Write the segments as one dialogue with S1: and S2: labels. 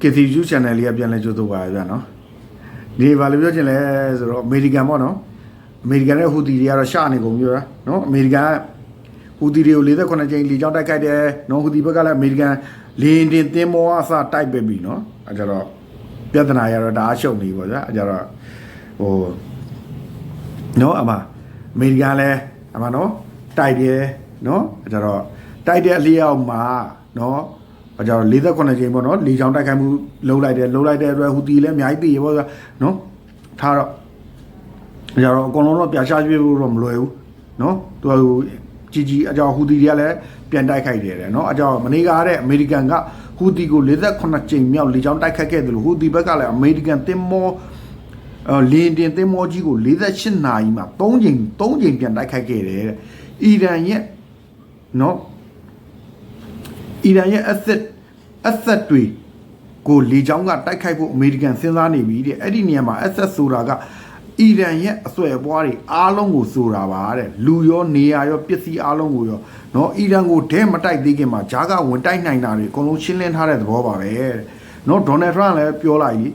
S1: KTV channel လေးကပြန်လဲကြိုးတော့ပါဗျာနော်ဒီဘာလို့ပြောချင်လဲဆိုတော့အမေရိကန်ပေါ့နော်အမေရိကန်နဲ့ဟူတီတွေကတော့ရှနေကုန်ပြီဗျာနော်အမေရိကန်ကဟူတီတွေကို48ကြိမ်လီကြောင်းတိုက်ခိုက်တယ်နော်ဟူတီဘက်ကလည်းအမေရိကန်လင်းတင်တင်းမောအစတိုက်ပဲပြီနော်အဲကြတော့ပြဿနာရတော့ဒါအရှုံနေပေါ့ဗျာအဲကြတော့ဟိုနော်အမအမေရိကန်လည်းအမနော်တိုက်တယ်နော်အဲကြတော့တိုက်တဲ့အလျောက်မှာနော် အကြောင်း48ချိန်ပေါ့နော်လေချောင်းတိုက်ခိုက်မှုလုံးလိုက်တယ်လုံးလိုက်တဲ့အတွက်ဟူတီလည်းအများကြီးတည်ရပေါ့ကွာနော်ထားတော့အကြောင်းအကုန်လုံးတော့ပြရှားပြဖို့တော့မလွယ်ဘူးနော်သူကကြီးကြီးအကြောင်းဟူတီတွေကလည်းပြန်တိုက်ခိုက်တယ်တဲ့နော်အကြောင်းမနေ့ကတဲ့အမေရိကန်ကဟူတီကို48ချိန်မြောက်လေချောင်းတိုက်ခိုက်ခဲ့တယ်လို့ဟူတီဘက်ကလည်းအမေရိကန်တင်မောအဲလင်းတင်တင်မောကြီးကို48နာရီမှာ3ချိန်3ချိန်ပြန်တိုက်ခိုက်ခဲ့တယ်တဲ့အီရန်ရဲ့နော် အီရန်ရဲ့ asset asset တွေကိုလေကြောင်းကတိုက်ခိုက်ဖို့အမေရိကန်စဉ်းစားနေပြီတဲ့အဲ့ဒီနေရာမှာ asset ဆိုတာကအီရန်ရဲ့အစွဲအပွားတွေအားလုံးကိုဆိုတာပါတဲ့လူရောနေရာရောပစ္စည်းအားလုံးကိုရောเนาะအီရန်ကိုဒဲမတိုက်သေးခင်မှာဂျာကဝင်တိုက်နိုင်တာတွေအကုန်လုံးရှင်းလင်းထားတဲ့သဘောပါပဲတဲ့เนาะဒေါ်နယ်ထရန့်လည်းပြောလိုက်ပြီ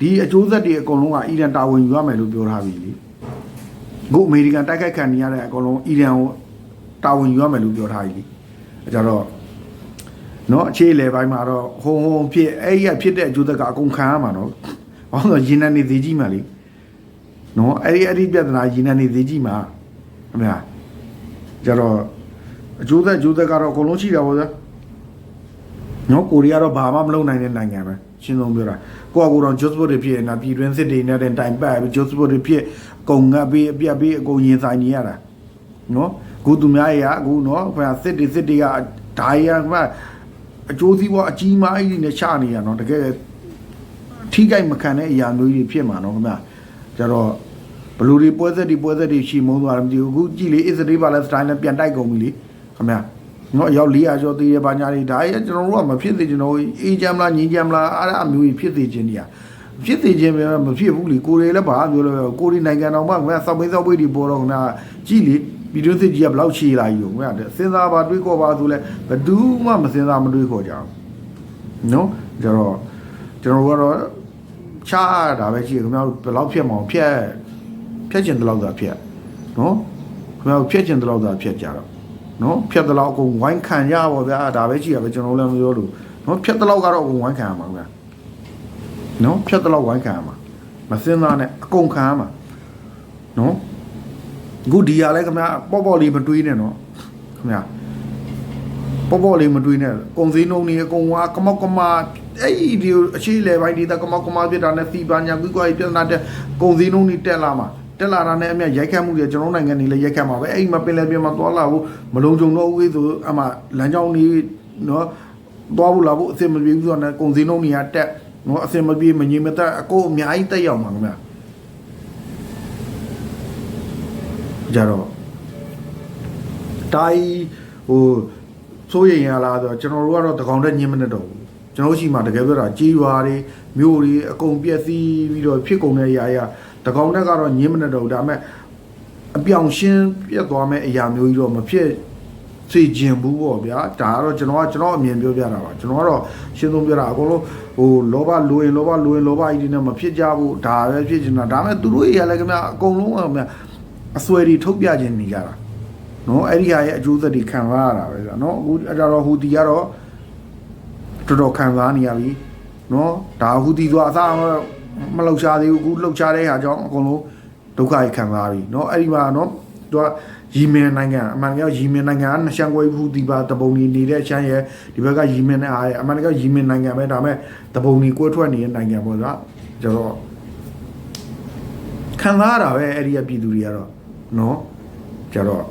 S1: ဒီအကျိုးဆက်တွေအကုန်လုံးကအီရန်တာဝန်ယူရမယ်လို့ပြောထားပြီလေကိုအမေရိကန်တိုက်ခိုက်ခံနေရတဲ့အကုန်လုံးအီရန်ကိုတာဝန်ယူရမယ်လို့ပြောထားပြီလေအဲကြတော့ နော်အခြေလေပိုင်းမှာတော့ဟုံဟုံဖြစ်အဲ့ရဖြစ်တဲ့အကျိုးသက်ကအကုန်ခံရမှာနော်။ဘာလို့လဲရင်နံနေသေးကြီးမှာလေ။နော်အဲ့ဒီအဲ့ဒီပြဿနာရင်နံနေသေးကြီးမှာအမေကြတော့အကျိုးသက်အကျိုးသက်ကတော့အကုန်လုံးရှိတာပေါ့ဗျာ။နော်ကိုရီးယားတော့ဘာမှမလုပ်နိုင်တဲ့နိုင်ငံပဲရှင်းဆုံးပြောတာ။ကိုကကိုတော့ Joseph တွေဖြစ်နေတာပြည်တွင်းစစ်တွေနဲ့တိုင်ပတ်ပြီး Joseph တွေဖြစ်အကုန်ငတ်ပြီးအပြတ်ပြီးအကုန်ရင်ဆိုင်နေရတာ။နော်အခုသူများရဲ့အခုနော်ဟိုစစ်တွေစစ်တွေကဓာရီကမှ အကျိုးစီးပွားအကြီးမားကြီးနဲ့ချနေရတော့တကယ်ထိကြိုက်မခံတဲ့အရာမျိုးကြီးဖြစ်မှာနော်ခင်ဗျာကျတော့ဘလူတွေပွဲဆက်တွေပွဲဆက်တွေရှီမုံသွားတယ်မသိဘူးအခုကြည့်လေအစ္စရေးပါလက်စတိုင်းနဲ့ပြန်တိုက်ကုန်ပြီလေခင်ဗျာနော်ရောက်400ကျော်သေးရပါညာတွေဒါရဲ့ကျွန်တော်တို့ကမဖြစ်သေးကျွန်တော်အေးချမ်းလားငြင်းချမ်းလားအဲ့ဒါမျိုးကြီးဖြစ်သေးခြင်းကြီးဖြစ်သေးခြင်းပဲမဖြစ်ဘူးလေကိုရီလည်းဘာပြောလဲကိုရီနိုင်ငံတော်မှခင်ဗျာစောက်ပင်းစောက်ပွေးတွေပေါ်တော့ခင်ဗျာကြည့်လေ ပြည်တွင်းစစ်ကြီးကဘလောက်ချီလာကြီးကိုခင်ဗျာစဉ်းစားပါတွေးခေါ်ပါဆိုလဲဘယ်သူမှမစဉ်းစားမတွေးခေါ်ကြဘူးနော်ကျတော့ကျွန်တော်တို့ကတော့ချားတာပဲရှိတယ်ခင်ဗျားတို့ဘယ်လောက်ဖြစ်မအောင်ဖြတ်ဖြတ်ကျင်တဲ့လောက်သာဖြတ်နော်ခင်ဗျားတို့ဖြတ်ကျင်တဲ့လောက်သာဖြတ်ကြတော့နော်ဖြတ်တဲ့လောက်အကုန်ဝိုင်းခံရပါဗျာဒါပဲရှိရပဲကျွန်တော်လည်းမပြောလို့နော်ဖြတ်တဲ့လောက်ကတော့အကုန်ဝိုင်းခံရမှာခင်ဗျာနော်ဖြတ်တဲ့လောက်ဝိုင်းခံရမှာမစင်းသားနဲ့အကုန်ခံရမှာနော် အခုဒီရလဲခင်ဗျာပေါ့ပေါ့လေးမတွေးနဲ့နော်ခင်ဗျာပေါ့ပေါ့လေးမတွေးနဲ့ကုံစည်းနှုံနေအကုန်ဝါကမောက်ကမအဲ့ဒီဒီအခြေလေပိုင်းဒီတကမောက်ကမဖြစ်တာနဲ့စီပါညာကွီကွာပြဿနာတက်ကုံစည်းနှုံနေတက်လာမှာတက်လာတာနဲ့အမြရိုက်ခတ်မှုတွေကျွန်တော်နိုင်ငံနေလည်းရိုက်ခတ်မှာပဲအဲ့ဒီမှာပင်လယ်ပြင်မှာသွားလာဖို့မလုံခြုံတော့ဘူးဆိုအမှလမ်းကြောင်းလေးနော်သွားဖို့လာဖို့အဆင်မပြေဘူးဆိုတော့ကုံစည်းနှုံနေရတက်နော်အဆင်မပြေမငြိမ်မသက်အကိုအများကြီးတက်ရောက်မှာခင်ဗျာ ကြတော့တိုင်းဟိုစိုးရိမ်ရလားဆိုတော့ကျွန်တော်တို့ကတော့တကောင်တက်ညင်းမနဲ့တော့ဘူးကျွန်တော်တို့ရှိမှတကယ်ပြောတာကြီးရွာတွေမြို့တွေအကုန်ပြက်စီးပြီးတော့ဖြစ်ကုန်တဲ့အရာအရာတကောင်တက်ကတော့ညင်းမနဲ့တော့ဘူးဒါပေမဲ့အပြောင်ရှင်းပြက်သွားမဲ့အရာမျိုးကြီးတော့မဖြစ်စေခြင်းဘူးပေါ့ဗျာဒါကတော့ကျွန်တော်ကကျွန်တော်အမြင်ပြောပြတာပါကျွန်တော်ကတော့ရှင်းဆုံးပြောတာအကုန်လုံးဟိုလောဘလိုရင်လောဘလိုရင်လောဘကြီးတွေနဲ့မဖြစ်ကြဘူးဒါပဲဖြစ်ချင်တာဒါပေမဲ့သူတို့တွေရလည်းခင်ဗျာအကုန်လုံးကခင်ဗျာ အစွဲတွေထုတ်ပြခြင်းနေကြတာနော်အဲ့ဒီဟာရဲ့အကျိုးဆက်တွေခံစားရတာပဲဗျာနော်အခုအဲ့ဒါတော့ဟူတီကတော့တော်တော်ခံစားနေရပြီနော်ဒါဟူတီဆိုအစားမလောက်ရှားသေးဘူးအခုလောက်ရှားတဲ့ဟာကြောင့်အကုန်လုံးဒုက္ခကြီးခံစားပြီနော်အဲ့ဒီမှာနော်သူကယီမင်နိုင်ငံအမှန်တကယ်ယီမင်နိုင်ငံကနရှန်ကွဲဟူတီပါတပုံနေနေတဲ့ချမ်းရဲ့ဒီဘက်ကယီမင်နဲ့အားရဲ့အမှန်တကယ်ယီမင်နိုင်ငံပဲဒါပေမဲ့တပုံနေကွဲထွက်နေတဲ့နိုင်ငံပေါ့ကွာကျတော့ခံစားရတာပဲအဲ့ဒီကပြည်သူတွေကတော့ နော်ကျတော့